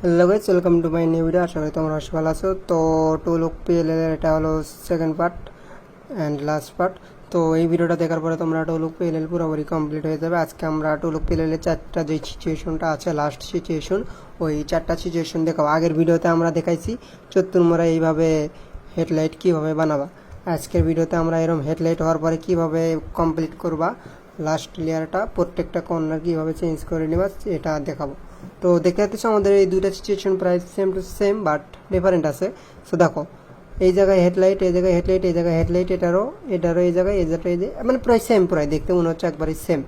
Hello guys welcome to my new video আশা করি তোমরা ভালো আছো। তো টু লুক পিএল এর এটা হলো second part and last part তো এই ভিডিওটা দেখার পরে তোমরা টু লুক পিএল এল পুরোপুরি কমপ্লিট হয়ে যাবে। আজকে আমরা টু লুক পিএল এর চারটা যে সিচুয়েশনটা আছে লাস্ট সিচুয়েশন ওই চারটা সিচুয়েশন দেখাবো। আগের ভিডিওতে আমরা দেখাইছি চতুর্মরা এইভাবে হেডলাইট কীভাবে বানাবা। আজকের ভিডিওতে আমরা এরকম হেডলাইট হওয়ার পরে কীভাবে কমপ্লিট করবা। লাস্ট লেয়ারটা প্রত্যেকটা কর্নার কীভাবে চেঞ্জ করে নেবা, এটা দেখাবো। তো দেখতে পাচ্ছ আমাদের এই দুইটা সিচুয়েশন প্রায় same to same but different আছে। সো দেখো, এই জায়গায় হেডলাইট এই জায়গায় হেডলাইট এই জায়গায় হেডলাইট এটারও এটারও এই জায়গায়, এই জায়গাটা এই মানে প্রায় সেম প্রায়, দেখতে মনে হচ্ছে একবারই সেম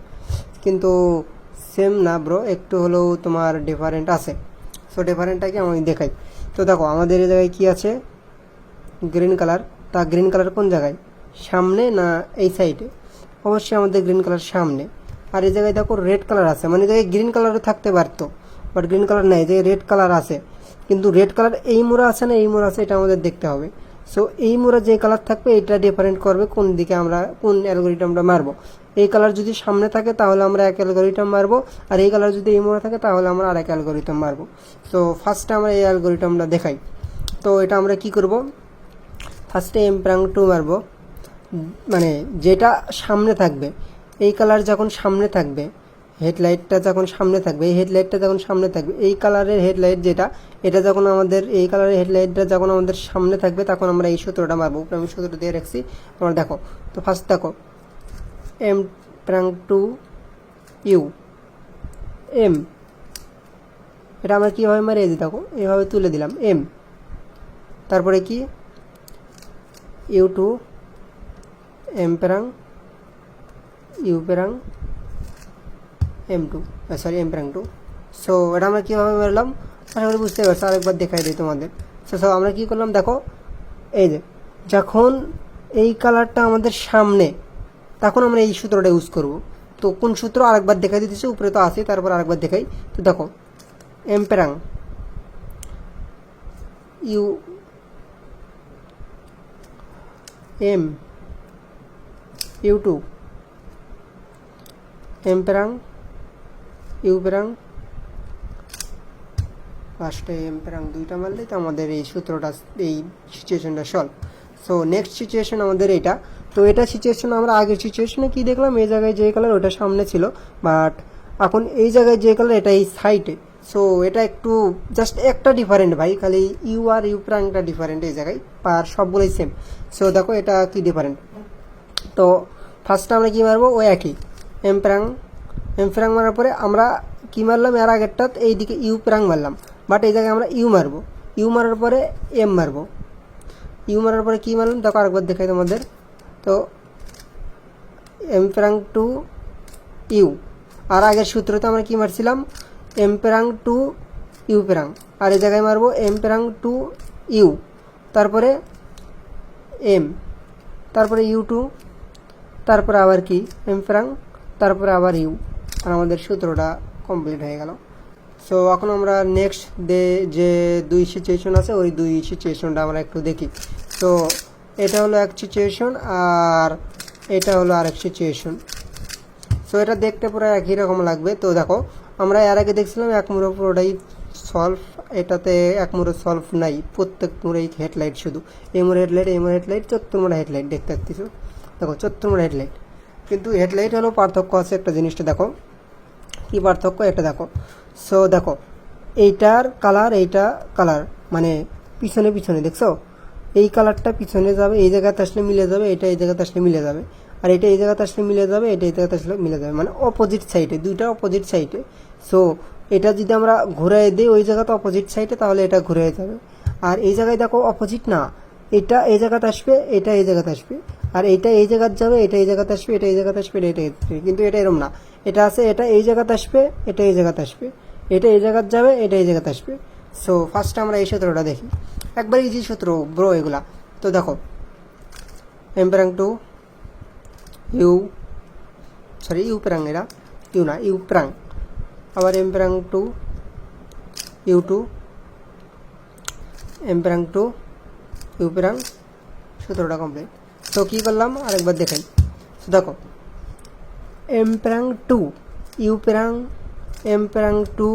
কিন্তু সেম না ব্রো একটু হলেও তোমার ডিফারেন্ট আছে। সো ডিফারেন্টটাকে আমি দেখাই। তো দেখো, আমাদের এই জায়গায় কি আছে? গ্রিন কালার তা গ্রিন কালার কোন জায়গায়? সামনে না এই সাইডে অবশ্যই আমাদের গ্রিন কালার সামনে। আর এই জায়গায় দেখো রেড কালার আছে মানে এই জায়গায় গ্রিন কালারও থাকতে পারতো। বাট গ্রিন কালার নাই, যে রেড কালার আছে। কিন্তু রেড কালার এই মোড়া আছে না, এই মোড়া আছে, এটা আমাদের দেখতে হবে। সো এই মোড়া যে কালার থাকবে, এটা ডিফারেন্ট করবে কোন দিকে আমরা, কোন অ্যালগোরিটামটা মারবো। এই কালার যদি সামনে থাকে, তাহলে আমরা এক অ্যালগোরিটাম মারবো। আর এই কালার যদি এই মোড়া থাকে, তাহলে আমরা আরেক অ্যালগোরিটাম মারবো। সো ফার্স্টে আমরা এই অ্যালগোরিটামটা দেখাই। তো, এটা আমরা কি করব? ফার্স্টে এম প্রাং টু মারবো। মানে যেটা সামনে থাকবে। এই কালার যখন সামনে থাকবে হেডলাইটটা যখন সামনে থাকবে, এই হেডলাইটটা যখন সামনে থাকবে, এই কালারের হেডলাইট যেটা, এটা যখন আমাদের, এই কালারের হেডলাইটটা যখন আমাদের সামনে থাকবে, তখন আমরা এই সূত্রটা মারবো। আমি সূত্র দিয়ে রাখছি। তোমরা দেখো। তো ফার্স্ট দেখো। M prime two U M এটা আমরা কীভাবে মারি? এই দেখো, এভাবে তুলে দিলাম। এম তারপরে কি? U two M prime U prime M two sorry M prime two so এটা আমরা কীভাবে মারলাম আশা করি বুঝতে পারছ, আরেকবার দেখাই দিই তোমাদের। সো সো আমরা কী করলাম? দেখো, এই যে, যখন এই কালারটা আমাদের সামনে, তখন আমরা এই সূত্রটা ইউজ করব। তো, কোন সূত্র? আরেকবার দেখাই দিতেছে, উপরে তো আছে তারপর আরেকবার দেখাই। তো, দেখো M U M U two M prime U prime লাস্টে এম প্রাং দুইটা মারলেই তো আমাদের এই সূত্রটা, এই সিচুয়েশনটা সলভ সো নেক্সট সিচুয়েশন আমাদের এটা। তো এটা সিচুয়েশন আমরা আগের সিচুয়েশনে কি দেখলাম? এই জায়গায় যে কালার ওটা সামনে ছিল। বাট এখন এই জায়গায় যে কালার এটা এই সাইডে সো এটা একটু জাস্ট একটা ডিফারেন্ট ভাই। খালি ইউ আর ইউ প্রাংটা ডিফারেন্ট এই জায়গায়। আর সবগুলোই সেম সো দেখো এটা কি ডিফারেন্ট তো ফার্স্টে আমরা কী মারবো? ওই একই। এমপ্রাং এমপ্রাং মারার পরে আমরা কী মারলাম? এর আগেরটা এই দিকে ইউ প্রাং মারলাম। বাট এই জায়গায় আমরা ইউ মারবো। ইউ মারার পরে এম মারবো। ইউ মারার পরে কী মারলাম? দেখো আরেকবার দেখাই তোমাদের। তো এমপ্রাং টু ইউ আর আগের সূত্রতে আমরা কী মারছিলাম? এমপ্রাং টু ইউ প্রাং আর এই জায়গায় মারবো এমপ্রাং টু ইউ তারপরে এম তারপরে ইউ টু তারপরে আবার কি? এম প্রাং তারপরে আবার ইউ আর আমাদের সূত্রটা কমপ্লিট হয়ে গেল। সো এখন আমরা নেক্সট ডে যে দুই সিচুয়েশন আছে, ওই দুই সিচুয়েশনটা আমরা একটু দেখি। তো এটা হলো এক সিচুয়েশন আর এটা হলো আরেক সিচুয়েশন সো এটা দেখতে পুরো একই রকম লাগবে। তো দেখো, আমরা এর আগে দেখছিলাম এক মুড়ো পুরোটাই সলভ এটাতে এক মুড়ো সলভ নাই। প্রত্যেক মুড়েই হেডলাইট শুধু। এই হেডলাইট এই মুড়ে হেডলাইট চত্বর মোড়া হেডলাইট দেখতে পাচ্ছিস দেখো চত্বর মোড়া হেডলাইট কিন্তু হেডলাইট হলো পার্থক্য আছে একটা জিনিসটা, দেখো। কী পার্থক্য এটা দেখো। সো দেখো, এইটার কালার এইটা কালার মানে পিছনে পিছনে, দেখছ? এই কালারটা পিছনে যাবে, এই জায়গাতে আসলে মিলে যাবে, এটা এই জায়গাতে আসলে মিলে যাবে, আর এটা এই জায়গাতে আসলে মিলে যাবে, এটা এই জায়গাতে আসলে মিলে যাবে মানে অপোজিট সাইডে দুইটা অপোজিট সাইডে সো এটা যদি আমরা ঘুরে দিই ওই জায়গাতে অপোজিট সাইডে তাহলে এটা ঘুরে যাবে। আর এই জায়গায় দেখো অপোজিট না, এটা এই জায়গাতে আসবে, এটা এই জায়গাতে আসবে। আর এটা এই জায়গাতে যাবে, এটা এই জায়গাতে আসবে, এটা এই জায়গাতে আসবে, এটা এটা কিন্তু এটা এরকম না। এটা আছে, এটা এই জায়গাতে আসবে, এটা এই জায়গাতে আসবে। এটা এই জায়গাতে যাবে, এটা এই জায়গাতে আসবে। সো ফার্স্ট আমরা এই সূত্রটা দেখি। একবার ইজি সূত্র ব্রো এগুলা। তো দেখো M prime two U sorry U prime এরা। ইউ না ইউ প্রাং আবার M prime two U two M prime two U prime সূত্রটা কমপ্লিট তো কী করলাম? আরেকবার দেখাই দেখো। M prime two U prime M prime two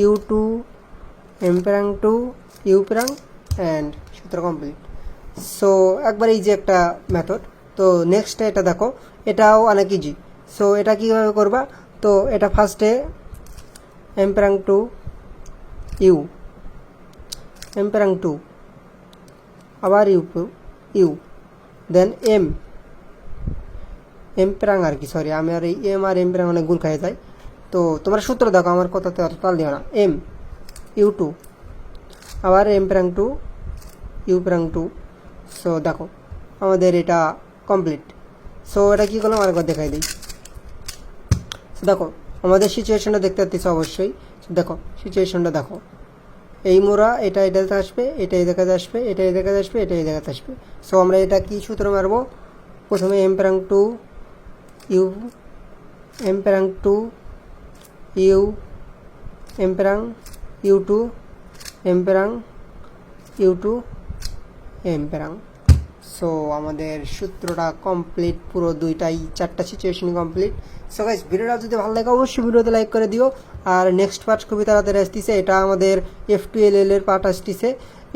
U two M prime two U prime and সূত্র কমপ্লিট সো একবার এই যে একটা মেথড তো নেক্সট এটা দেখো, এটাও অনেক ইজি সো এটা কীভাবে করবা? তো এটা ফার্স্টে M prime two U M prime two আবার U U then M M prime আর কি সরি আমি আর এই এম আর এম প্রাং অনেক গুণ খাই যাই। তো তোমরা সূত্র দেখো, আমার কথাতে অত তাল দিও না। এম ইউ টু আবার M prime two U prime two so দেখো, আমাদের এটা কমপ্লিট সো এটা কী করলাম? আরেকবার দেখাই দিই। দেখো, আমাদের সিচুয়েশনটা দেখতে পাচ্ছিস অবশ্যই। দেখো সিচুয়েশনটা দেখো। এই মোড়া এটা এটাতে আসবে এটা এই দেখাতে আসবে এটা এই দেখাতে আসবে এটা এই দেখাতে আসবে। সো আমরা এটা কী সূত্র মারবো? প্রথমে M prime two U M prime two U M prime U two M prime U two M prime so আমাদের সূত্রটা কমপ্লিট পুরো দুইটাই, চারটা সিচুয়েশন কমপ্লিট সো গাইস ভিডিওটা যদি ভালো লাগে, অবশ্যই ভিডিওতে লাইক করে দিও। আর নেক্সট পার্ট খুবই তাড়াতাড়ি আসতেছে, এটা আমাদের এফ টু এল এল এর পার্ট আসতেছে।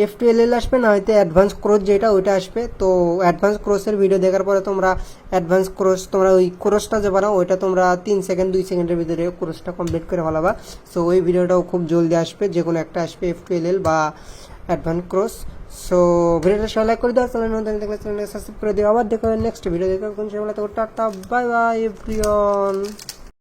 এফ টু এল এল আসবে, না হয়তো অ্যাডভান্স ক্রোস যেটা, ওইটা আসবে। তো অ্যাডভান্স ক্রোসের ভিডিও দেখার পরে তোমরা অ্যাডভান্স ক্রোস তোমরা ওই ক্রোসটা যে বানাও, ওইটা তোমরা তিন সেকেন্ড দুই সেকেন্ডের ভিতরে ক্রোসটা কমপ্লিট করে ফেলাবা। সো ওই ভিডিওটাও খুব জলদি আসবে যে কোনো একটা আসবে এফ টু এল এল বা অ্যাডভান্স ক্রস সো ভিডিওটা সবাই লাইক করে দাও, চ্যানেল নতুন দেখলে চ্যানেল সাবস্ক্রাইব করে দিও। আবার দেখো নেক্সট ভিডিও দেখো কোন সময় টাটা বাই বাই এভরিওয়ান